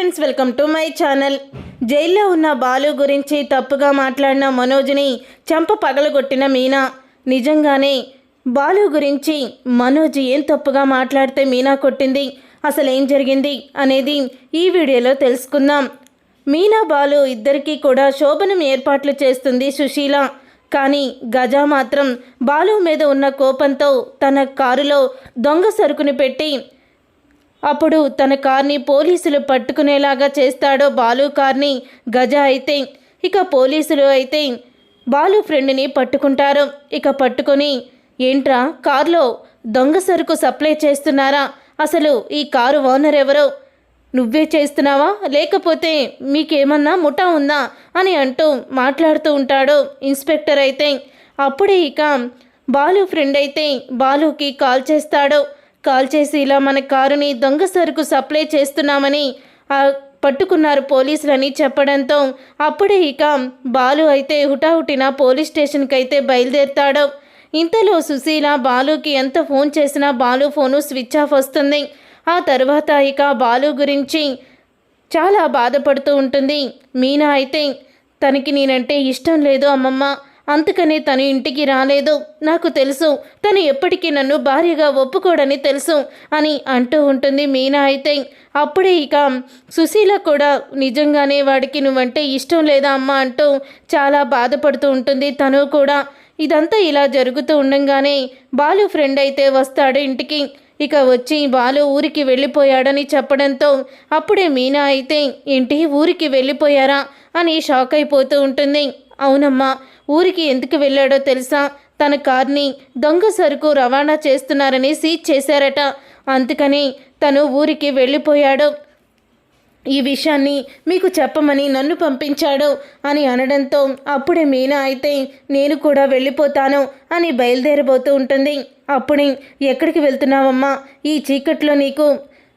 Friends welcome to my channel జైల్లో ఉన్న బాలు గురించి తప్పుగా మాట్లాడిన మనోజ్ని చంప పగలగొట్టిన మీనా. నిజంగానే బాలు గురించి మనోజ్ ఏం తప్పుగా మాట్లాడితే మీనా కొట్టింది అసలు ఏం జరిగింది అనేది ఈ వీడియోలో తెలుసుకుందాం. మీనా బాలు ఇద్దరికీ కూడా శోభనం ఏర్పాట్లు చేస్తుంది సుశీల. కానీ గజ మాత్రం బాలు మీద ఉన్న కోపంతో తన కారులో దొంగ సరుకుని పెట్టి అప్పుడు తన కార్ని పోలీసులు పట్టుకునేలాగా చేస్తాడో బాలు కార్ని గజ అయితే ఇక పోలీసులు అయితే బాలు ఫ్రెండ్ని పట్టుకుంటారు. ఇక పట్టుకొని ఏంట్రా కార్లో దొంగ సరుకు సప్లై చేస్తున్నారా? అసలు ఈ కారు ఓనర్ ఎవరో? నువ్వే చేస్తున్నావా? లేకపోతే మీకేమన్నా ముఠా ఉందా? అని అంటూ మాట్లాడుతూ ఉంటాడు ఇన్స్పెక్టర్ అయితే. అప్పుడే ఇక బాలు ఫ్రెండ్ అయితే బాలుకి కాల్ చేస్తాడు. కాల్ చేసి ఇలా మన కారుని దొంగ సరుకు సప్లై చేస్తున్నామని పట్టుకున్నారు పోలీసులని చెప్పడంతో అప్పుడే ఇక బాలు అయితే హుటాహుటిన పోలీస్ స్టేషన్కి అయితే బయలుదేరుతాడు. ఇంతలో సుశీల బాలుకి ఎంత ఫోన్ చేసినా బాలు ఫోను స్విచ్ ఆఫ్ వస్తుంది. ఆ తర్వాత ఇక బాలు గురించి చాలా బాధపడుతూ ఉంటుంది. మీనా అయితే తనకి నేనంటే ఇష్టం లేదు అమ్మమ్మ. అందుకనే తను ఇంటికి రాలేదు. నాకు తెలుసు తను ఎప్పటికీ నన్ను భార్యగా ఒప్పుకోడని తెలుసు అని అంటూ ఉంటుంది మీనా అయితే. అప్పుడే ఇక సుశీల కూడా నిజంగానే వాడికి నువ్వంటే ఇష్టం లేదా అమ్మ అంటూ చాలా బాధపడుతూ ఉంటుంది. తను కూడా ఇదంతా ఇలా జరుగుతూ ఉండంగానే బాలు ఫ్రెండ్ అయితే వస్తాడు ఇంటికి. ఇక వచ్చి బాలు ఊరికి వెళ్ళిపోయాడని చెప్పడంతో అప్పుడే మీనా అయితే ఏంటి ఊరికి వెళ్ళిపోయారా? అని షాక్ అయిపోతూ ఉంటుంది. అవునమ్మా ఊరికి ఎందుకు వెళ్ళాడో తెలుసా? తన కార్ని దొంగ సరుకు రవాణా చేస్తున్నారని సీజ్ చేశారట. అందుకని తను ఊరికి వెళ్ళిపోయాడు. ఈ విషయాన్ని మీకు చెప్పమని నన్ను పంపించాడు అని అనడంతో అప్పుడే మీనా అయితే నేను కూడా వెళ్ళిపోతాను అని బయలుదేరబోతూ ఉంటుంది. అప్పుడే ఎక్కడికి వెళ్తున్నావమ్మా? ఈ చీకట్లో నీకు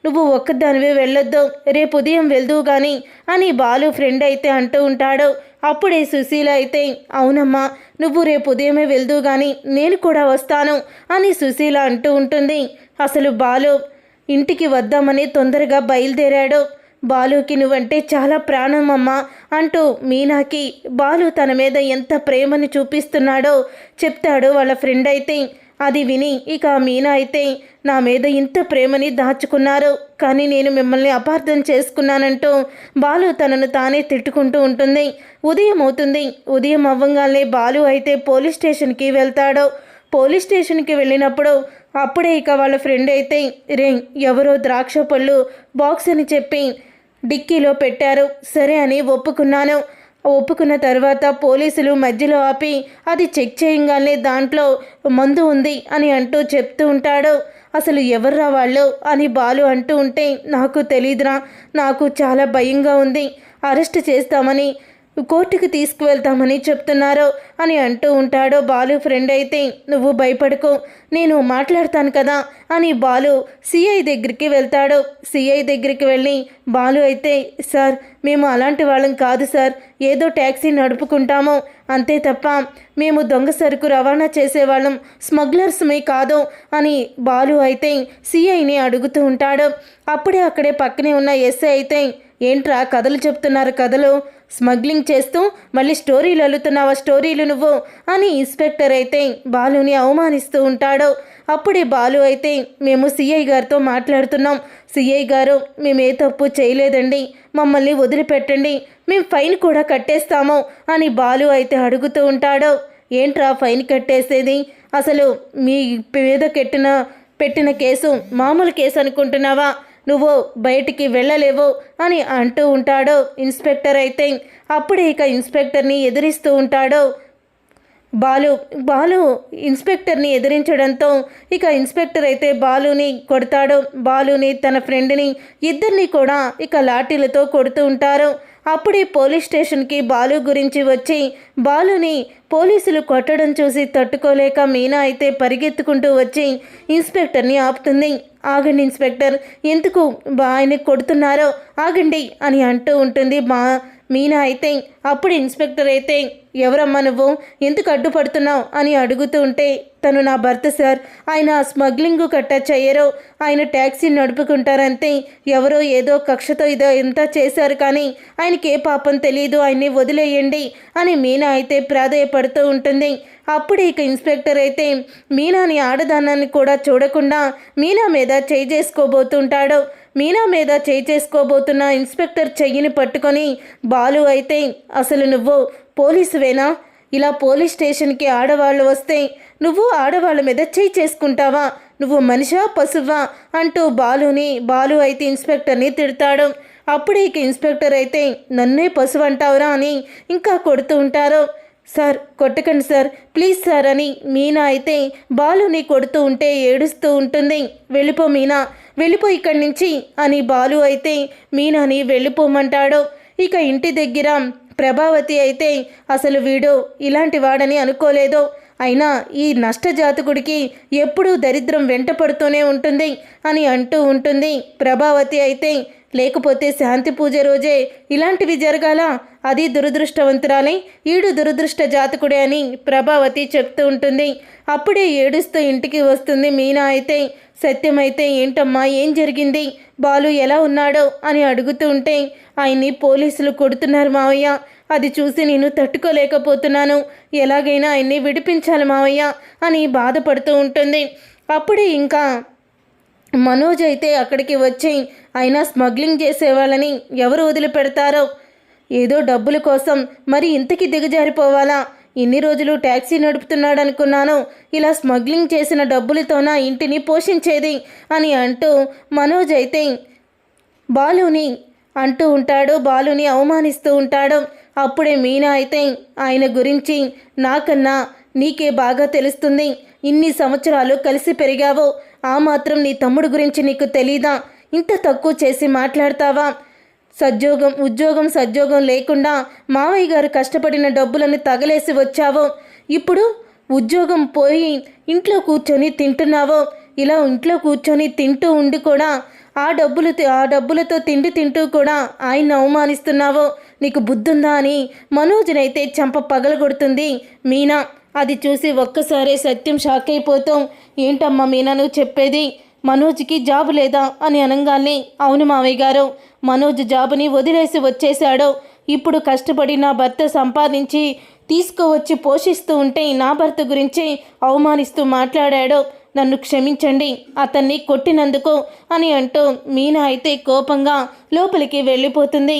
నువ్వు ఒక్కదానివే వెళ్ళొద్దు. రేపు ఉదయం వెళ్దువు గాని అని బాలు ఫ్రెండ్ అయితే అంటూ ఉంటాడు. అప్పుడే సుశీల అయితే అవునమ్మా నువ్వు రేపు ఉదయమే వెళ్దువు గాని నేను కూడా వస్తాను అని సుశీల అంటూ ఉంటుంది. అసలు బాలు ఇంటికి వద్దామని తొందరగా బయలుదేరాడు. బాలుకి నువ్వంటే చాలా ప్రాణం అమ్మా అంటూ మీనాకి బాలు తన మీద ఎంత ప్రేమని చూపిస్తున్నాడో చెప్తాడు వాళ్ళ ఫ్రెండ్ అయితే. అది విని ఇక మీనా అయితే నా మీద ఇంత ప్రేమని దాచుకున్నారు. కానీ నేను మిమ్మల్ని అపార్థం చేసుకున్నానంటూ బాలు తనను తానే తిట్టుకుంటూ ఉంటుంది. ఉదయం అవుతుంది. ఉదయం అవ్వంగానే బాలు అయితే పోలీస్ స్టేషన్కి వెళ్తాడు. పోలీస్ స్టేషన్కి వెళ్ళినప్పుడు అప్పుడే ఇక వాళ్ళ ఫ్రెండ్ అయితే రే ఎవరో ద్రాక్ష పళ్ళు బాక్స్ అని చెప్పి డిక్కీలో పెట్టారు. సరే అని ఒప్పుకున్నాను. ఒప్పుకున్న తర్వాత పోలీసులు మధ్యలో ఆపి అది చెక్ చేయంగానే దాంట్లో మందు ఉంది అని అంటూ చెప్తూ ఉంటాడు. అసలు ఎవర్రా వాళ్ళు? అని బాలు అంటూ ఉంటే నాకు తెలీదురా నాకు చాలా భయంగా ఉంది. అరెస్ట్ చేస్తామని కోర్టుకు తీసుకువెళ్తామని చెప్తున్నారు అని అంటూ ఉంటాడో బాలు ఫ్రెండ్ అయితే నువ్వు భయపడకు నేను మాట్లాడతాను కదా అని బాలు సిఐ దగ్గరికి వెళ్తాడు. సిఐ దగ్గరికి వెళ్ళి బాలు అయితే సార్ మేము అలాంటి వాళ్ళం కాదు సార్ ఏదో ట్యాక్సీ నడుపుకుంటాము అంతే తప్ప మేము దొంగ సరుకు రవాణా చేసేవాళ్ళం స్మగ్లర్స్మే కాదు అని బాలు అయితే సిఐని అడుగుతూ ఉంటాడు. అప్పుడే అక్కడే పక్కనే ఉన్న ఎస్ఐ అయితే ఏంట్రా కథలు చెప్తున్నారు కథలు? స్మగ్లింగ్ చేస్తూ మళ్ళీ స్టోరీలు అల్లుతున్నావా? స్టోరీలు నువ్వు? అని ఇన్స్పెక్టర్ అయితే బాలుని అవమానిస్తూ ఉంటాడు. అప్పుడే బాలు అయితే మేము సిఐ గారితో మాట్లాడుతున్నాం. సిఐ గారు మేము ఏ తప్పు చేయలేదండి. మమ్మల్ని వదిలిపెట్టండి. మేము ఫైన్ కూడా కట్టేస్తాము అని బాలు అయితే అడుగుతూ ఉంటాడు. ఏంట్రా ఫైన్ కట్టేసేది? అసలు మీ మీద కెట్టిన పెట్టిన కేసు మామూలు కేసు అనుకుంటున్నావా? నువ్వు బయటికి వెళ్ళలేవు అని అంటూ ఉంటాడు ఇన్స్పెక్టర్ అయితే. అప్పుడే ఇక ఇన్స్పెక్టర్ని ఎదిరిస్తూ ఉంటాడు. బాలు బాలు ఇన్స్పెక్టర్ని ఎదిరించడంతో ఇక ఇన్స్పెక్టర్ అయితే బాలుని కొడతాడు. బాలుని తన ఫ్రెండ్ని ఇద్దరిని కూడా ఇక లాఠీలతో కొడుతూ ఉంటారు. అప్పుడే పోలీస్ స్టేషన్కి బాలు గురించి వచ్చి బాలుని పోలీసులు కొట్టడం చూసి తట్టుకోలేక మీనా అయితే పరిగెత్తుకుంటూ వచ్చి ఇన్స్పెక్టర్ని ఆపుతుంది. ఆగండి ఇన్స్పెక్టర్ ఎందుకు బా ఆయన కొడుతున్నారో ఆగండి అని అంటూ ఉంటుంది మా మీనా అయితే. అప్పుడు ఇన్స్పెక్టర్ అయితే ఎవరమ్మా నువ్వు? ఎందుకు అడ్డుపడుతున్నావు? అని అడుగుతూ ఉంటే తను నా భర్త సార్. ఆయన స్మగ్లింగ్ కట్ట చేయరు ఆయన ట్యాక్సీ నడుపుకుంటారంతే. ఎవరో ఏదో కక్షతో ఇదో ఎంత చేశారు కానీ ఆయనకి ఏ పాపం తెలియదు ఆయన్ని వదిలేయండి అని మీనా అయితే ప్రాధేయపడుతూ ఉంటుంది. అప్పుడు ఇక ఇన్స్పెక్టర్ అయితే మీనాని ఆడదానాన్ని కూడా చూడకుండా మీనా మీద చేయి చేసుకోబోతుంటాడు. మీనా మీద చేయి చేసుకోబోతున్న ఇన్స్పెక్టర్ చెయ్యిని పట్టుకొని బాలు అయితే అసలు నువ్వు పోలీసువేనా? ఇలా పోలీస్ స్టేషన్కి ఆడవాళ్ళు వస్తే నువ్వు ఆడవాళ్ళ మీద చేయి చేసుకుంటావా? నువ్వు మనిషా పశువా? అంటూ బాలుని బాలు అయితే ఇన్స్పెక్టర్ని తిడతాడు. అప్పుడు ఇక ఇన్స్పెక్టర్ అయితే నన్నే పశువు అంటావురా అని ఇంకా కొడుతూ ఉంటారు. సార్ కొట్టకండి సార్. ప్లీజ్ సార్ అని మీనా అయితే బాలుని కొడుతూ ఉంటే ఏడుస్తూ ఉంటుంది. వెళ్ళిపో మీనా. వెళ్ళిపో ఇక్కడి నుంచి అని బాలు అయితే మీనాని వెళ్ళిపోమంటాడు ఇక ఇంటి దగ్గర ప్రభావతి అయితే అసలు వీడు ఇలాంటి వాడని అనుకోలేదు. అయినా ఈ నష్టజాతకుడికి ఎప్పుడూ దరిద్రం వెంటపడుతూనే ఉంటుంది అని అంటూ ఉంటుంది. ప్రభావతి అయితే లేకపోతే శాంతి పూజ రోజే ఇలాంటివి జరగాల? అది దురదృష్టవంతురాలై ఈడు దురదృష్ట జాతకుడే అని ప్రభావతి చెప్తూ ఉంటుంది. అప్పుడే ఏడుస్తూ ఇంటికి వస్తుంది మీనా అయితే. సత్యమైతే ఏంటమ్మా ఏం జరిగింది? బాలు ఎలా ఉన్నాడో? అని అడుగుతూ ఉంటే ఆయన్ని పోలీసులు కొడుతున్నారు మావయ్య. అది చూసి నేను తట్టుకోలేకపోతున్నాను. ఎలాగైనా ఆయన్ని విడిపించాలి మావయ్య అని బాధపడుతూ ఉంటుంది. అప్పుడే ఇంకా మనోజ్ అయితే అక్కడికి వచ్చి అయినా స్మగ్లింగ్ చేసేవాళ్ళని ఎవరు వదిలిపెడతారో? ఏదో డబ్బుల కోసం మరి ఇంతకి దిగజారిపోవాలా? ఇన్ని రోజులు ట్యాక్సీ నడుపుతున్నాడు అనుకున్నాను ఇలా స్మగ్లింగ్ చేసిన డబ్బులతో నా ఇంటిని పోషించేది? అని అంటూ మనోజ్ అయితే బాలుని అంటూ ఉంటాడు. బాలుని అవమానిస్తూ ఉంటాడు. అప్పుడే మీనా అయితే ఆయన గురించి నాకన్నా నీకే బాగా తెలుస్తుంది. ఇన్ని సంవత్సరాలు కలిసి పెరిగావో. ఆ మాత్రం నీ తమ్ముడు గురించి నీకు తెలీదా? ఇంత తక్కువ చేసి మాట్లాడతావా? సద్యోగం ఉద్యోగం సద్యోగం లేకుండా మావయ్య గారు కష్టపడిన డబ్బులను తగలేసి వచ్చావో. ఇప్పుడు ఉద్యోగం పోయి ఇంట్లో కూర్చొని తింటున్నావో. ఇలా ఇంట్లో కూర్చొని తింటూ ఉండి కూడా ఆ డబ్బులు ఆ డబ్బులతో తిండి తింటూ కూడా ఆయన అవమానిస్తున్నావో. నీకు బుద్ధుందా అని మనోజ్నైతే చంప పగలగొడుతుంది. మీనా అది చూసి ఒక్కసారే సత్యం షాక్ అయిపోతాం ఏంటమ్మా మీనా నువ్వు చెప్పేది? మనోజ్కి జాబ్ లేదా అని అనగానే అవును మావయ్య గారు మనోజ్ జాబుని వదిలేసి వచ్చేశాడు. ఇప్పుడు కష్టపడి నా భర్త సంపాదించి తీసుకువచ్చి పోషిస్తూ ఉంటే నా భర్త గురించి అవమానిస్తూ మాట్లాడాడు. నన్ను క్షమించండి అతన్ని కొట్టినందుకు అని అంటూ మీనా అయితే కోపంగా లోపలికి వెళ్ళిపోతుంది.